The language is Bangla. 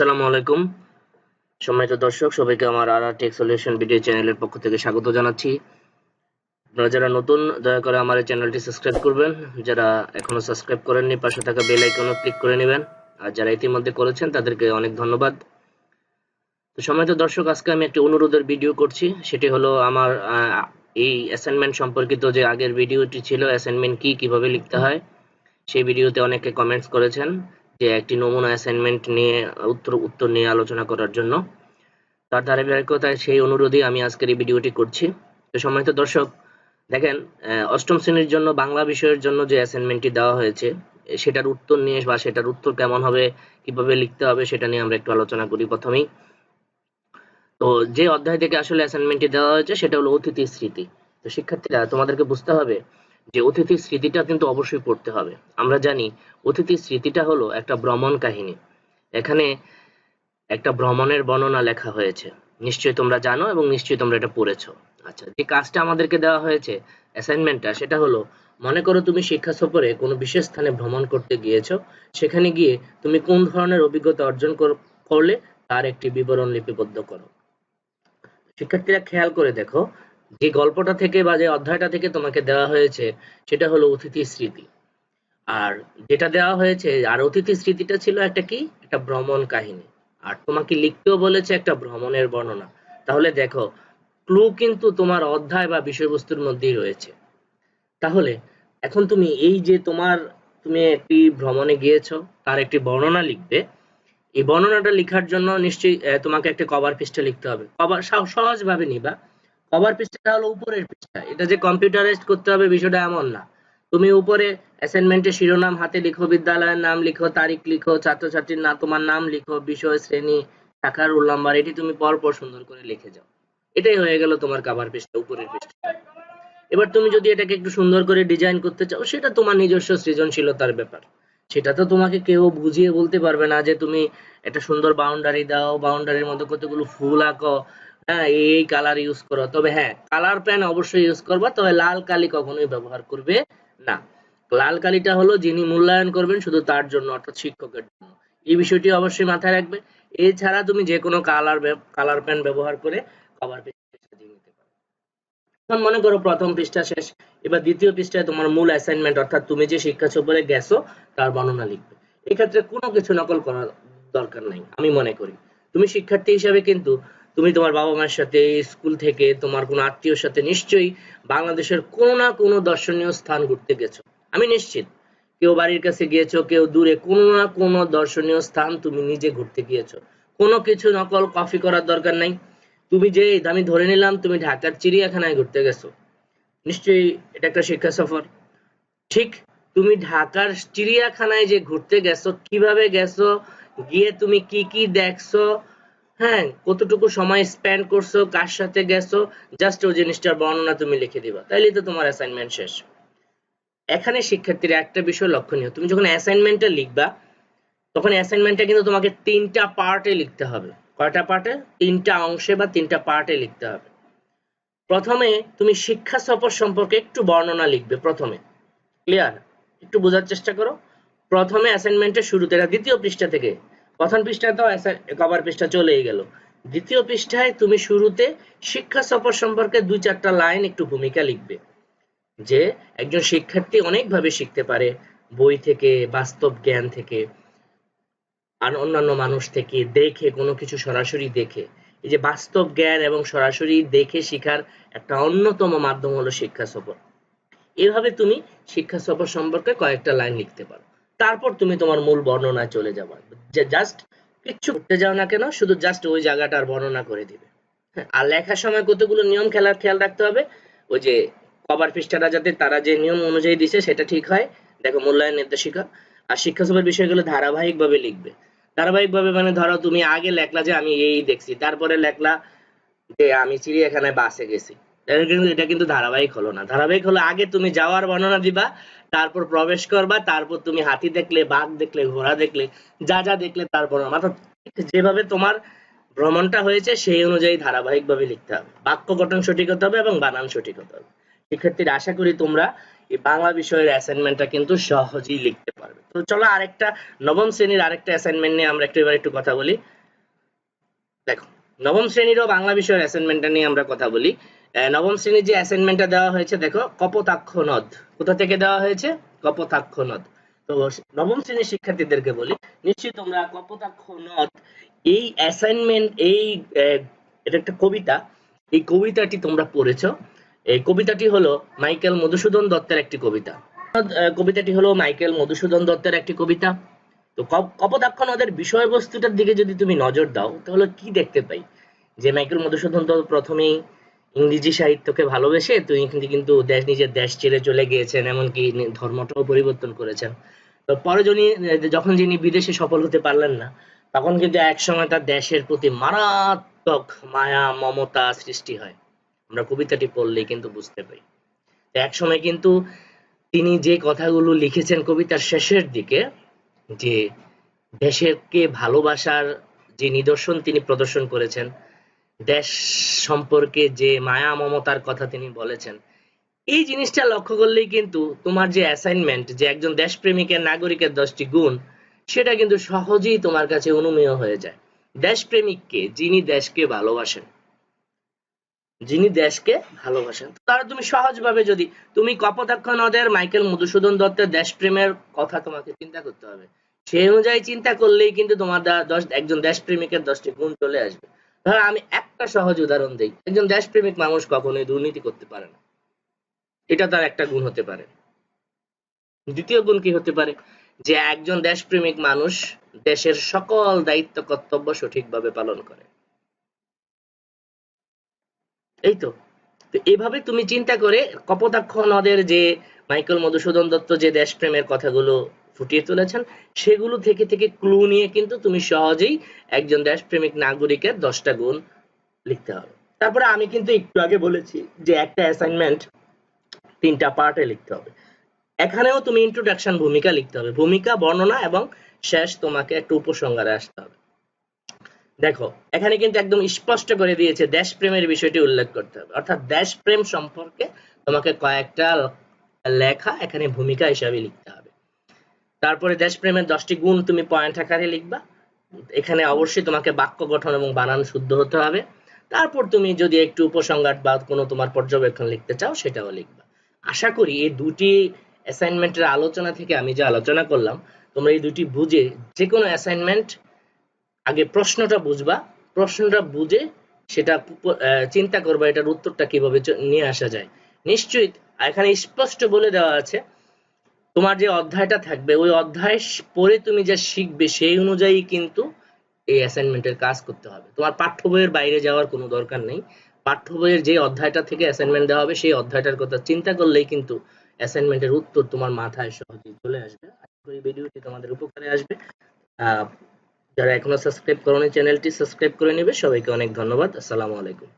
আসসালামু আলাইকুম। সম্মানিত দর্শক, সবাইকে আমার আর আর টেক সলিউশন ভিডিও চ্যানেলের পক্ষ থেকে স্বাগত জানাচ্ছি। আপনারা যারা নতুন, দয়া করে আমার চ্যানেলটি সাবস্ক্রাইব করবেন। যারা এখনও সাবস্ক্রাইব করেননি, পাশে থাকা বেল আইকনও ক্লিক করে নেবেন। আর যারা ইতিমধ্যে করেছেন, তাদেরকে অনেক ধন্যবাদ। তো সম্মানিত দর্শক, আজকে আমি একটি অনুরোধের ভিডিও করছি। সেটি হলো আমার এই অ্যাসাইনমেন্ট সম্পর্কিত যে আগের ভিডিওটি ছিল অ্যাসাইনমেন্ট কি, কীভাবে লিখতে হয়, সেই ভিডিওতে অনেকে কমেন্টস করেছেন। একটি নমুনা অ্যাসাইনমেন্ট নিয়ে, উত্তর উত্তর নিয়ে আলোচনা করার জন্য। তার ধারাবাহিকতায় সেই অনুরোধে আমি আজকের এই ভিডিওটি করছি। তো সম্মানিত দর্শক, দেখেন অষ্টম শ্রেণির জন্য বাংলা বিষয়ের জন্য যে অ্যাসাইনমেন্টটি দেওয়া হয়েছে, সেটার উত্তর নিয়ে বা সেটার উত্তর কেমন হবে, কীভাবে লিখতে হবে সেটা নিয়ে আমরা একটু আলোচনা করি প্রথমেই। তো যে অধ্যায় থেকে আসলে অ্যাসাইনমেন্টটি দেওয়া হয়েছে, সেটা হলো অতিথি স্মৃতি। তো শিক্ষার্থীরা, তোমাদেরকে বুঝতে হবে যে অতিথি স্মৃতিটা কিন্তু অবশ্যই পড়তে হবে। আমরা জানি অতিথি স্মৃতিটা হলো একটা ভ্রমণ কাহিনী। এখানে একটা ভ্রমণের বর্ণনা লেখা হয়েছে। নিশ্চয়ই তোমরা জানো এবং নিশ্চয়ই তোমরা এটা পড়েছো। আচ্ছা যে কাজটা আমাদেরকে দেওয়া হয়েছে অ্যাসাইনমেন্টটা সেটা হলো, মনে করো তুমি শিক্ষা সফরে কোনো বিশেষ স্থানে ভ্রমণ করতে গিয়েছো, সেখানে গিয়ে তুমি কোন ধরনের অভিজ্ঞতা অর্জন কর- করলে তার একটি বিবরণ লিপিবদ্ধ করো। শিক্ষার্থীরা খেয়াল করে দেখো যে গল্পটা থেকে বা যে অধ্যায়টা থেকে তোমাকে দেওয়া হয়েছে, সেটা হলো অতিথি স্মৃতি। আর যেটা দেওয়া হয়েছে, আর অতিথি স্মৃতিটা ছিল একটা কি? একটা ভ্রমণ কাহিনী। আর তোমাকে লিখতেও বলেছে একটা ভ্রমণের বর্ণনা। তাহলে দেখো, ক্লু কিন্তু তোমার অধ্যায় বা বিষয়বস্তুর মধ্যেই রয়েছে। তাহলে এখন তুমি এই যে তোমার, তুমি একটি ভ্রমণে গিয়েছো, তার একটি বর্ণনা লিখবে। এই বর্ণনাটা লেখার জন্য নিশ্চয়ই তোমাকে একটা কভার পৃষ্ঠা লিখতে হবে। কভার সহজভাবে নিবা। কভার পৃষ্ঠাটা হলো উপরের পৃষ্ঠা এটা যে কম্পিউটারাইজড করতে হবে বিষয়টা এমন না। তুমি উপরে অ্যাসাইনমেন্টের শিরোনাম হাতে লিখো, বিদ্যালয়ের নাম লিখো, তারিখ লিখো, ছাত্রছাত্রীর না তোমার নাম লিখো, বিষয়, শ্রেণি, শাখার রোল নাম্বার এটি তুমি পরপর সুন্দর করে লিখে যাও। এটাই হয়ে গেল তোমার কভার পৃষ্ঠা উপরের পৃষ্ঠা এবার তুমি যদি এটাকে একটু সুন্দর করে ডিজাইন করতে চাও, সেটা তোমার নিজস্ব সৃজনশীলতার ব্যাপার। সেটা তো তোমাকে কেউ বুঝিয়ে বলতে পারবে না যে তুমি একটা সুন্দর বাউন্ডারি দাও বাউন্ডারির মধ্যে কতগুলো ফুল আঁকো হ্যাঁ এই কালার ইউজ করো। তবে হ্যাঁ কালার পেন অবশ্যই ইউজ করবা, তবে লাল কালি কখনোই ব্যবহার করবে না। লাল কালিটা হলো যিনি মূল্যায়ন করবেন শুধু তার জন্য, অর্থাৎ শিক্ষকের জন্য। এই বিষয়টি অবশ্যই মাথায় রাখবে। এছাড়া তুমি যে কোনো কালার কালার পেন ব্যবহার করে কভার পেজ সাজিয়ে নিতে পারো। এখন মনে করো প্রথম পৃষ্ঠা শেষ, এবার দ্বিতীয় পৃষ্ঠায় তোমার মূল অ্যাসাইনমেন্ট অর্থাৎ তুমি যে শিক্ষা সফরে গেছো, তার বর্ণনা লিখবে। এক্ষেত্রে কোনো কিছু নকল করার দরকার নাই, আমি মনে করি। তুমি শিক্ষার্থী হিসাবে কিন্তু তুমি তোমার বাবা মায়ের সাথে, স্কুল থেকে তোমার কোনো আত্মীয়র সাথে নিশ্চয়ই বাংলাদেশের কোনো না কোনো দর্শনীয় স্থান ঘুরতে গেছো। আমি নিশ্চিত, কেউ বাড়ির কাছে গিয়েছো, কেউ দূরে কোনো না কোনো দর্শনীয় স্থান তুমি নিজে ঘুরতে গিয়েছো। কোনো কিছু নকল কপি করার দরকার নাই। তুমি যে আমি ধরে নিলাম, তুমি ঢাকার চিড়িয়াখানায় ঘুরতে গেছো। নিশ্চয়ই এটা একটা শিক্ষা সফর। ঠিক তুমি ঢাকার চিড়িয়াখানায় যে ঘুরতে গেছো, কীভাবে গেছো, গিয়ে তুমি কি কি দেখছ হ্যাঁ কতটুকু সময় স্পেন্ড করছ, কার সাথে গেছো জাস্ট ওই জিনিসটার বর্ণনা তুমি লিখে দিবা। তাইলেই তো তোমার অ্যাসাইনমেন্ট শেষ। এখানে শিক্ষার্থীরা একটা বিষয় লক্ষণীয়। তুমি যখন অ্যাসাইনমেন্টটা লিখবা, তখন অ্যাসাইনমেন্টটা কিন্তু তোমাকে তিনটা পার্টে লিখতে হবে। কয়টা পার্টে তিনটা অংশে বা তিনটা পার্টে লিখতে হবে। প্রথমে তুমি শিক্ষা সফর সম্পর্কে একটু বর্ণনা লিখবে প্রথমে। ক্লিয়ার একটু বোঝার চেষ্টা করো। প্রথমে অ্যাসাইনমেন্টের শুরুতে দ্বিতীয় পৃষ্ঠা থেকে প্রথম পৃষ্ঠায় তো কভার পৃষ্ঠা চলেই গেল। দ্বিতীয় পৃষ্ঠায় তুমি শুরুতে শিক্ষা সফর সম্পর্কে দুই চারটা লাইন একটু ভূমিকা লিখবে, যে একজন শিক্ষার্থী অনেকভাবে শিখতে পারে, বই থেকে, বাস্তব জ্ঞান থেকে, আর অন্যান্য মানুষ থেকে দেখে, কোনো কিছু সরাসরি দেখে। এই যে বাস্তব জ্ঞান এবং সরাসরি দেখে শিখার একটা অন্যতম মাধ্যম হলো শিক্ষা সফর। এভাবে তুমি শিক্ষা সফর সম্পর্কে কয়েকটা লাইন লিখতে পারো। তারপর তুমি তোমার মূল বর্ণনায় চলে যাবে। জাস্ট কিচ্ছু করতে যাও না কেন শুধু জাস্ট ওই জায়গাটার বর্ণনা করে দিবে। হ্যাঁ, আর লেখার সময় কতগুলো নিয়ম খেলার খেয়াল রাখতে হবে? ওই যে কভার পৃষ্ঠাটা যাতে তারা যে নিয়ম অনুযায়ী দিছে সেটা ঠিক হয়। দেখো মূল্যায়ন নির্দেশিকা। আর শিক্ষা সফর বিষয়গুলো ধারাবাহিকভাবে লিখবে। ধারাবাহিকভাবে মানে ধরো তুমি আগে লেখলা যে আমি এই দেখছি তারপরে লেখলা যে আমি চিড়িয়াখানায় বাসে গেছি। এটা কিন্তু এটা কিন্তু ধারাবাহিক হলো না। ধারাবাহিক হলো আগে তুমি যাওয়ার বর্ণনা দিবা, তারপর প্রবেশ করবা, তারপর তুমি হাতি দেখলে, বাঘ দেখলে, ঘোড়া দেখলে, যা যা দেখলে তার বর্ণনা। অর্থাৎ যেভাবে তোমার ভ্রমণটা হয়েছে, সেই অনুযায়ী ধারাবাহিকভাবে লিখতে হবে। বাক্য গঠন সঠিক হতে হবে এবং বানান সঠিক হতে হবে। শিক্ষার্থীরা আশা করি তোমরা এই বাংলা বিষয়ের অ্যাসাইনমেন্টটা কিন্তু সহজেই লিখতে পারবে। তো চলো আরেকটা, নবম শ্রেণির আরেকটা অ্যাসাইনমেন্ট নিয়ে আমরা একটু এবার একটু কথা বলি। দেখো, নবম শ্রেণীরও বাংলা বিষয়ের অ্যাসাইনমেন্টটা নিয়ে আমরা কথা বলি। নবম শ্রেণির যে অ্যাসাইনমেন্টটা দেওয়া হয়েছে, দেখো কপোতাক্ষ নদ কোথা থেকে দেওয়া হয়েছে? কপোতাক্ষ নদ তো নবম শ্রেণির শিক্ষার্থীদেরকে বলি, নিশ্চয়ই তোমরা কপোতাক্ষ নদ এই অ্যাসাইনমেন্ট এই এটা একটা কবিতা, এই কবিতাটি তোমরা পড়েছো। এই কবিতাটি হলো মাইকেল মধুসূদন দত্তের একটি কবিতা। কবিতাটি হলো মাইকেল মধুসূদন দত্তের একটি কবিতা। তো কপ- কপোতাক্ষ নদের বিষয়বস্তুটার দিকে যদি তুমি নজর দাও, তাহলে কি দেখতে পাই? যে মাইকেল মধুসূদন দত্ত প্রথমেই ইংরেজি সাহিত্যকে ভালোবেসে তিনি কিন্তু কিন্তু দেশ নিজের দেশ ছেড়ে চলে গিয়েছেন, এমনকি ধর্মটাও পরিবর্তন করেছেন। তো পরে যিনি যখন যিনি বিদেশে সফল হতে পারলেন না, তখন কিন্তু একসময় তার দেশের প্রতি মারাত্মক মায়া, মমতা সৃষ্টি হয়। আমরা কবিতাটি পড়লেই কিন্তু বুঝতে পারি। তো একসময় কিন্তু তিনি যে কথাগুলো লিখেছেন কবিতার শেষের দিকে, যে দেশেরকে ভালোবাসার যে নিদর্শন তিনি প্রদর্শন করেছেন দেশ সম্পর্কে যে মায়া মমতার কথা তিনি বলেছেন, এই জিনিসটা লক্ষ্য করলেই কিন্তু তোমার যে অ্যাসাইনমেন্ট যে একজন দেশপ্রেমিকের নাগরিকের দশটি গুণ, সেটা কিন্তু সহজেই তোমার কাছে অনুমেয় হয়ে যায়। দেশপ্রেমিককে, যিনি দেশকে ভালোবাসেন, যিনি দেশকে ভালোবাসেন, তারা তুমি সহজভাবে যদি, তুমি কপোতাক্ষ নদের মাইকেল মধুসূদন দত্তের দেশপ্রেমের কথা তোমাকে চিন্তা করতে হবে। সেই অনুযায়ী চিন্তা করলেই কিন্তু তোমার দশ, একজন দেশপ্রেমিকের দশটি গুণ চলে আসবে। ধরো, আমি একটা সহজ উদাহরণ দিই। একজন দেশপ্রেমিক মানুষ কখনোই দুর্নীতি করতে পারে না। এটা তার একটা গুণ হতে পারে। দ্বিতীয় গুণ কি হতে পারে? যে একজন দেশপ্রেমিক মানুষ দেশের সকল দায়িত্ব, কর্তব্য সঠিকভাবে পালন করে। এই তো। এভাবে তুমি চিন্তা করে কপোতাক্ষ নদের যে মাইকেল মধুসূদন দত্ত যে দেশপ্রেমের কথাগুলো ফুটিয়ে তুলেছেন। সেগুলো থেকে থেকে ক্লু নিয়ে কিন্তু তুমি সহজেই একজন দেশপ্রেমিক নাগরিকের দশটা গুণ লিখতে হবে। তারপরে আমি কিন্তু একটু আগে বলেছি যে একটা অ্যাসাইনমেন্ট তিনটা পার্টে লিখতে হবে। এখানেও তুমি ইন্ট্রোডাকশন ভূমিকা লিখতে হবে। ভূমিকা, বর্ণনা এবং শেষ তোমাকে একটা উপসংহারে আসতে হবে। দেখো, এখানে কিন্তু একদম স্পষ্ট করে দিয়েছে দেশপ্রেমের বিষয়টি উল্লেখ করতে হবে। অর্থাৎ দেশপ্রেম সম্পর্কে তোমাকে কয়েকটা লেখা এখানে ভূমিকা হিসাবে লিখতে হবে। তারপরে দেশপ্রেমের দশটি গুণ তুমি পয়েন্ট আকারে লিখবা। এখানে অবশ্যই তোমাকে বাক্য গঠন এবং বানান শুদ্ধ হতে হবে। তারপর তুমি যদি একটু উপসংহার বা কোনো তোমার পর্যবেক্ষণ লিখতে চাও, সেটাও লিখবা। আশা করি এই দুটি অ্যাসাইনমেন্টের আলোচনা থেকে আমি যে আলোচনা করলাম, তোমরা এই দুটি বুঝে যে কোনো অ্যাসাইনমেন্ট আগে প্রশ্নটা বুঝবা। প্রশ্নটা বুঝে সেটা চিন্তা করবা এটার উত্তরটা কীভাবে নিয়ে আসা যায়। নিশ্চয়ই এখানে স্পষ্ট বলে দেওয়া আছে তোমার যে অধ্যায়টা থাকবে, ওই অধ্যায় পড়ে তুমি যা শিখবে সেই অনুযায়ী কিন্তু এই অ্যাসাইনমেন্টের কাজ করতে হবে। তোমার পাঠ্য বইয়ের বাইরে যাওয়ার কোনো দরকার নেই। পাঠ্য বইয়ের যে অধ্যায়টা থেকে অ্যাসাইনমেন্ট দেওয়া হবে, সেই অধ্যায়টার কথা চিন্তা করলেই কিন্তু অ্যাসাইনমেন্টের উত্তর তোমার মাথায় সহজেই চলে আসবে। আশা করি ভিডিওটি তোমাদের উপকারে আসবে। যারা এখনও সাবস্ক্রাইব করোনি চ্যানেলটি সাবস্ক্রাইব করে নেবে। সবাইকে অনেক ধন্যবাদ। আসসালামু আলাইকুম।